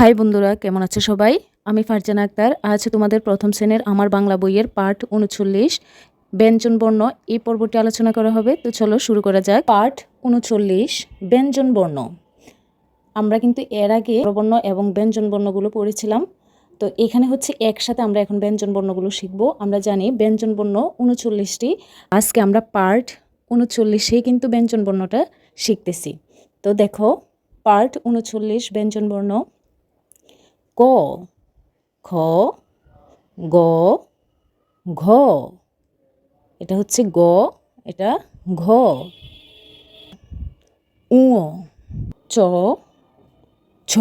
High বন্ধুরা, কেমন আছে সবাই? আমি ফারজানা আক্তার। আজ তোমাদের প্রথম শ্রেণির আমার বাংলা বইয়ের পাঠ উনচল্লিশ। ব্যঞ্জন বর্ণ, এই পর্বটি আলোচনা করা হবে। তো চলো শুরু করা যাক। পাঠ উনচল্লিশ, ব্যঞ্জন বর্ণ। আমরা কিন্তু এর আগে বর্ণ এবং ব্যঞ্জন বর্ণগুলো পড়েছিলাম। তো এখানে হচ্ছে একসাথে আমরা এখন ব্যঞ্জন বর্ণগুলো শিখব। আমরা জানি ব্যঞ্জন বর্ণ উনচল্লিশটি। আজকে আমরা পার্ট উনচল্লিশে কিন্তু ব্যঞ্জন বর্ণটা শিখতেছি। তো দেখো পার্ট উনচল্লিশ, ব্যঞ্জন বর্ণ। ক, খ, গ, ঘ। এটা হচ্ছে গ, এটা ঘ। উ চ ছ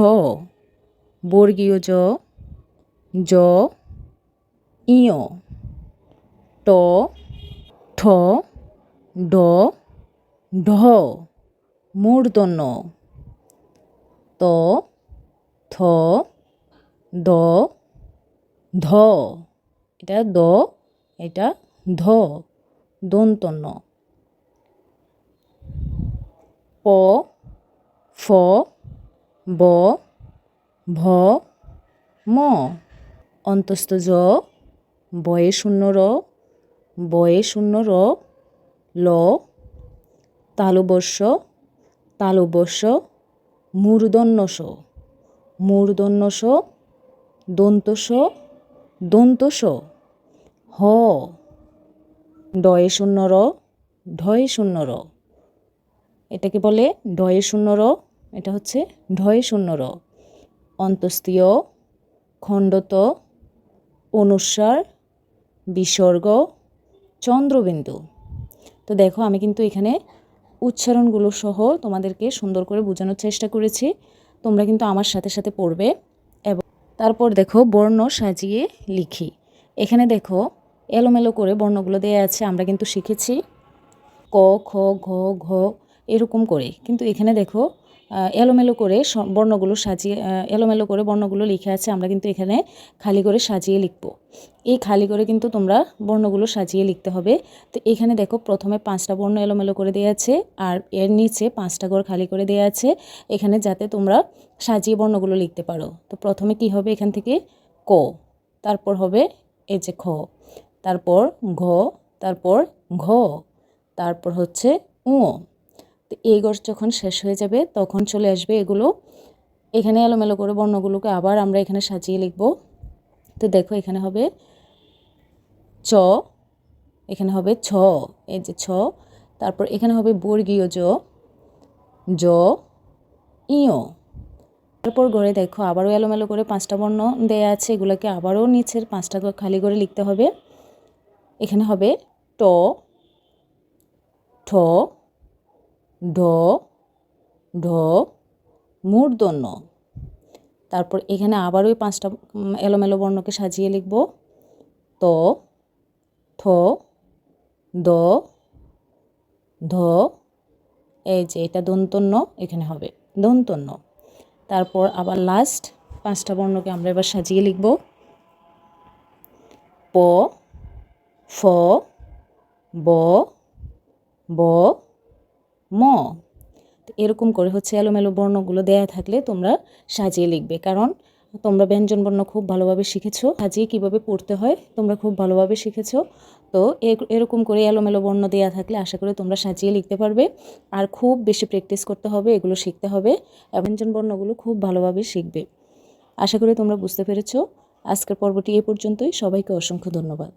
বর্গীয় জ জ ইয় ট, ঠ, ড, ঢ। মূর্ধন্য। ত, থ দ, ধ, এটা দ, এটা ধ, দন্তন্য। প, ফ, ব, ভ, ম। অন্তস্থ জ, বয়ে শূন্য র, বয়ে শূন্য র, ল। তালুবর্ষ তালুবর্ষ, মূর্ধন্যস মূর্ধন্যস দন্তস দন্তস হ। ডয়ে শূন্য র, ঢয়ে শূন্য র। এটাকে বলে ডয়ে শূন্য র, এটা হচ্ছে ঢয়ে শূন্য র। অন্তস্তীয় খণ্ডত, অনুস্বার, বিসর্গ, চন্দ্রবিন্দু। তো দেখো, আমি কিন্তু এখানে উচ্চারণগুলো সহ তোমাদেরকে সুন্দর করে বোঝানোর চেষ্টা করেছি। তোমরা কিন্তু আমার সাথে সাথে পড়বে। তারপর দেখো বর্ণ সাজিয়ে লিখি। এখানে দেখো এলোমেলো করে বর্ণগুলো দেয়া আছে, আমরা কিন্তু শিখেছি ক, খ, ঘ ঘ, এরকম করে। কিন্তু এখানে দেখো এলোমেলো করে বর্ণগুলো সাজিয়ে এলোমেলো করে বর্ণগুলো লিখে আছে, আমরা কিন্তু এখানে খালি করে সাজিয়ে লিখব। এই খালি করে কিন্তু তোমরা বর্ণগুলো সাজিয়ে লিখতে হবে। তো এখানে দেখো প্রথমে পাঁচটা বর্ণ এলোমেলো করে দেওয়া আছে, আর এর নিচে পাঁচটা ঘর খালি করে দেওয়া আছে, এখানে যাতে তোমরা সাজিয়ে বর্ণগুলো লিখতে পারো। তো প্রথমে কি হবে এখান থেকে? ক, তারপর হবে এ যে খ, তারপর ঘ তারপর ঘ, তারপর হচ্ছে উ তো এই গছ যখন শেষ হয়ে যাবে, তখন চলে আসবে এগুলো। এখানে এলোমেলো করে বর্ণগুলোকে আবার আমরা এখানে সাজিয়ে লিখব। তো দেখো এখানে হবে চ, এখানে হবে ছ, এই যে ছ। তারপর এখানে হবে বর্গীয় জ জ, ইয়। তারপর গড়ে দেখো আবারও এলোমেলো করে পাঁচটা বর্ণ দেয়া আছে, এগুলোকে আবারও নিচের পাঁচটা খালি করে লিখতে হবে। এখানে হবে ট, ঠ ঢ ঢ, মূর্ধন্য। তারপর এখানে আবার ওই পাঁচটা এলোমেলো বর্ণকে সাজিয়ে লিখব। ত, থ, দ, ধ, এই যে এটা দন্তন্য, এখানে হবে দন্তন্য। তারপর আবার লাস্ট পাঁচটা বর্ণকে আমরা এবার সাজিয়ে লিখব। প, ফ, ব ব ম। এরকম করে হচ্ছে এলোমেলো বর্ণগুলো দেয়া থাকলে তোমরা সাজিয়ে লিখবে। কারণ তোমরা ব্যঞ্জন বর্ণ খুব ভালোভাবে শিখেছো, সাজিয়ে কীভাবে পড়তে হয় তোমরা খুব ভালোভাবে শিখেছো। তো এরকম করে এলোমেলো বর্ণ দেয়া থাকলে আশা করি তোমরা সাজিয়ে লিখতে পারবে। আর খুব বেশি প্র্যাকটিস করতে হবে, এগুলো শিখতে হবে। ব্যঞ্জন বর্ণগুলো খুব ভালোভাবে শিখবে। আশা করি তোমরা বুঝতে পেরেছ। আজকের পর্বটি এ পর্যন্তই। সবাইকে অসংখ্য ধন্যবাদ।